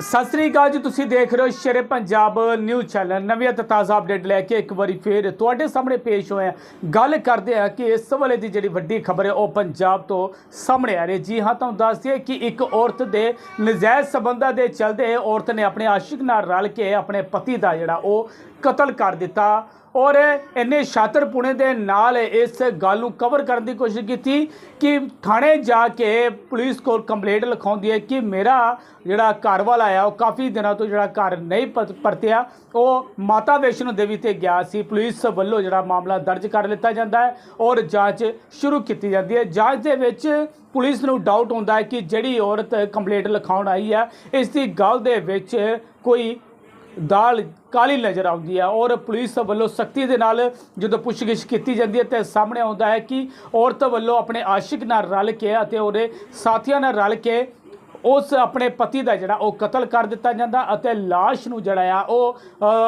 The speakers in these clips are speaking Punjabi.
ਸਤਿ ਸ੍ਰੀ ਅਕਾਲ ਜੀ, ਤੁਸੀਂ ਦੇਖ ਰਹੇ ਹੋ ਸ਼ੇਰੇ ਪੰਜਾਬ ਨਿਊਜ਼ ਚੈਨਲ। ਨਵੀਂ ਅਤੇ ਤਾਜ਼ਾ ਅਪਡੇਟ ਲੈ ਕੇ ਇੱਕ ਵਾਰੀ ਫੇਰ ਤੁਹਾਡੇ ਸਾਹਮਣੇ ਪੇਸ਼ ਹੋਏ ਹਾਂ। ਗੱਲ ਕਰਦੇ ਹਾਂ ਕਿ ਇਸ ਵੇਲੇ ਦੀ ਜਿਹੜੀ ਵੱਡੀ ਖਬਰ ਹੈ, ਉਹ ਪੰਜਾਬ ਤੋਂ ਸਾਹਮਣੇ ਆ ਰਹੀ ਹੈ। ਜੀ ਹਾਂ, ਤੁਹਾਨੂੰ ਦੱਸ ਦਈਏ ਕਿ ਇੱਕ ਔਰਤ ਦੇ ਨਜਾਇਜ਼ ਸਬੰਧਾਂ ਦੇ ਚਲਦੇ ਔਰਤ ਨੇ ਆਪਣੇ ਆਸ਼ਿਕ ਨਾਲ ਰਲ ਕੇ ਆਪਣੇ ਪਤੀ ਦਾ ਜਿਹੜਾ ਉਹ ਕਤਲ ਕਰ ਦਿੱਤਾ। ਔਰ ਇੰਨੇ ਸ਼ਾਤਰਪੁਣੇ ਦੇ ਨਾਲ ਇਸ ਗੱਲ ਨੂੰ ਕਵਰ ਕਰਨ ਦੀ ਕੋਸ਼ਿਸ਼ ਕੀਤੀ ਕਿ ਥਾਣੇ ਜਾ ਕੇ ਪੁਲਿਸ ਕੋਲ ਕੰਪਲੇਂਟ ਲਿਖਾਉਂਦੀ ਹੈ ਕਿ ਮੇਰਾ ਜਿਹੜਾ ਘਰ ਵਾਲਾ ਆ, ਉਹ ਕਾਫੀ ਦਿਨਾਂ ਤੋਂ ਜਿਹੜਾ ਘਰ ਨਹੀਂ ਪਤ- ਪਰਤਿਆ। ਉਹ ਮਾਤਾ ਵੈਸ਼ਨੋ ਦੇਵੀ ਤੇ ਗਿਆ ਸੀ। ਪੁਲਿਸ ਵੱਲੋਂ ਜਿਹੜਾ ਮਾਮਲਾ ਦਰਜ ਕਰ ਲਿੱਤਾ ਜਾਂਦਾ ਹੈ ਔਰ ਜਾਂਚ ਸ਼ੁਰੂ ਕੀਤੀ ਜਾਂਦੀ ਹੈ। ਜਾਂਚ ਦੇ ਵਿੱਚ ਪੁਲਿਸ ਨੂੰ ਡਾਊਟ ਹੁੰਦਾ ਹੈ ਕਿ ਜਿਹੜੀ ਔਰਤ ਕੰਪਲੇਂਟ ਲਿਖਾਉਣ ਆਈ ਹੈ, ਇਸ ਦੀ ਗੱਲ ਦੇ ਵਿੱਚ ਕੋਈ ਦਾਲ ਕਾਲੀ ਨਜ਼ਰ ਆਉਂਦੀ ਹੈ ਔਰ ਪੁਲਿਸ ਵੱਲੋਂ ਸਖਤੀ ਦੇ ਨਾਲ ਜਦੋਂ ਪੁੱਛਗਿੱਛ ਕੀਤੀ ਜਾਂਦੀ ਹੈ ਤੇ ਸਾਹਮਣੇ ਆਉਂਦਾ ਹੈ ਕਿ ਔਰਤ ਵੱਲੋਂ ਆਪਣੇ ਆਸ਼ਿਕ ਨਾਲ ਰਲ ਕੇ ਅਤੇ ਉਹਦੇ ਸਾਥੀਆਂ ਨਾਲ ਰਲ ਕੇ ਉਸ ਆਪਣੇ ਪਤੀ ਦਾ ਜਿਹੜਾ ਉਹ ਕਤਲ ਕਰ ਦਿੱਤਾ ਜਾਂਦਾ ਅਤੇ ਲਾਸ਼ ਨੂੰ ਜਿਹੜਾ ਆ ਉਹ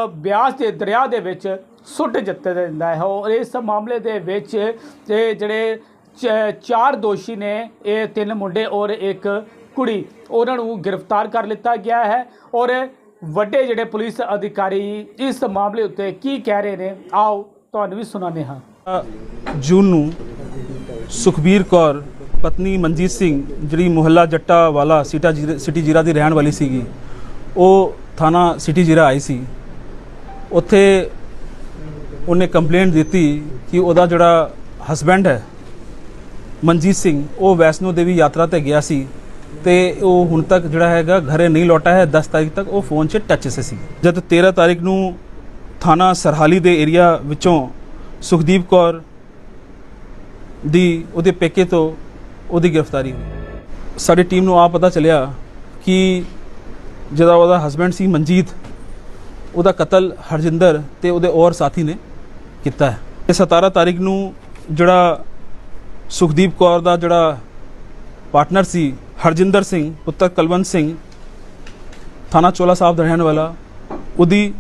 ਬਿਆਸ ਦੇ ਦਰਿਆ ਦੇ ਵਿੱਚ ਸੁੱਟ ਦਿੱਤਾ ਜਾਂਦਾ ਹੈ। ਔਰ ਇਸ ਮਾਮਲੇ ਦੇ ਵਿੱਚ ਇਹ ਜਿਹੜੇ ਚ- ਚਾਰ ਦੋਸ਼ੀ ਨੇ, ਇਹ ਤਿੰਨ ਮੁੰਡੇ ਔਰ ਇੱਕ ਕੁੜੀ, ਉਹਨਾਂ ਨੂੰ ਗ੍ਰਿਫਤਾਰ ਕਰ ਲਿੱਤਾ ਗਿਆ ਹੈ ਔਰ ਵੱਡੇ ਜਿਹੜੇ ਪੁਲਿਸ ਅਧਿਕਾਰੀ ਇਸ ਮਾਮਲੇ ਉੱਤੇ ਕੀ ਕਹਿ ਰਹੇ ਨੇ, ਆਓ ਤੁਹਾਨੂੰ ਵੀ ਸੁਣਾਉਂਦੇ ਹਾਂ। ਜੂਨ ਨੂੰ ਸੁਖਬੀਰ ਕੌਰ, ਪਤਨੀ ਮਨਜੀਤ ਸਿੰਘ, ਜਿਹੜੀ ਮੁਹੱਲਾ ਜੱਟਾ ਵਾਲਾ ਸਿਟਾ ਜੀਰਾ- ਸਿਟੀ ਜੀਰਾ ਦੀ ਰਹਿਣ ਵਾਲੀ ਸੀਗੀ, ਉਹ ਥਾਣਾ ਸਿਟੀ ਜੀਰਾ ਆਈ ਸੀ। ਉੱਥੇ ਉਹਨੇ ਕੰਪਲੇਂਟ ਦਿੱਤੀ ਕਿ ਉਹਦਾ ਜਿਹੜਾ ਹਸਬੈਂਡ ਹੈ, ਮਨਜੀਤ ਸਿੰਘ, ਉਹ ਵੈਸ਼ਨੋ ਦੇਵੀ ਯਾਤਰਾ ਤੇ ਗਿਆ ਸੀ। ਤੇ ਉਹ ਹੁਣ ਤੱਕ ਜਿਹੜਾ ਹੈਗਾ ਘਰੇ ਨਹੀਂ ਲੌਟਾ ਹੈ 10 ਤਾਰੀਖ ਤੱਕ ਉਹ ਫੋਨ 'ਚ ਟੱਚ 'ਚ ਸੀ। ਜਦ 13 ਤਾਰੀਖ ਨੂੰ ਥਾਣਾ ਸਰਹਾਲੀ ਦੇ ਏਰੀਆ ਵਿੱਚੋਂ ਸੁਖਦੀਪ ਕੌਰ ਦੀ ਉਹਦੇ ਪੇਕੇ ਤੋਂ ਉਹਦੀ ਗ੍ਰਿਫਤਾਰੀ ਹੋਈ। ਸਾਡੀ ਟੀਮ ਨੂੰ ਆ ਪਤਾ ਚੱਲਿਆ ਕਿ ਜਿਹੜਾ ਉਹਦਾ ਹਸਬੈਂਡ ਸੀ ਮਨਜੀਤ, ਉਹਦਾ ਕਤਲ ਹਰਜਿੰਦਰ ਤੇ ਉਹਦੇ ਹੋਰ ਸਾਥੀ ਨੇ ਕੀਤਾ ਹੈ। ਤੇ 17 ਤਾਰੀਖ ਨੂੰ ਜਿਹੜਾ ਸੁਖਦੀਪ ਕੌਰ ਦਾ ਜਿਹੜਾ ਪਾਰਟਨਰ ਸੀ ਹਰਜਿੰਦਰ ਸਿੰਘ, ਪੁੱਤਰ ਕਲਵੰਤ ਸਿੰਘ, ਥਾਣਾ ਚੋਲਾ ਸਾਹਿਬ ਦਾ ਰਹਿਣ ਵਾਲਾ ਉਹਦੀ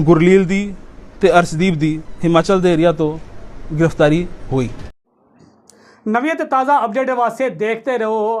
ਗੁਰਲੀਲ ਦੀ ਤੇ ਅਰਸ਼ਦੀਪ ਦੀ ਹਿਮਾਚਲ ਦੇ ਏਰੀਆ ਤੋਂ ਗ੍ਰਿਫਤਾਰੀ ਹੋਈ। ਨਵੀਂ ਤੇ ਤਾਜ਼ਾ ਅਪਡੇਟ ਵਾਸਤੇ ਦੇਖਦੇ ਰਹੋ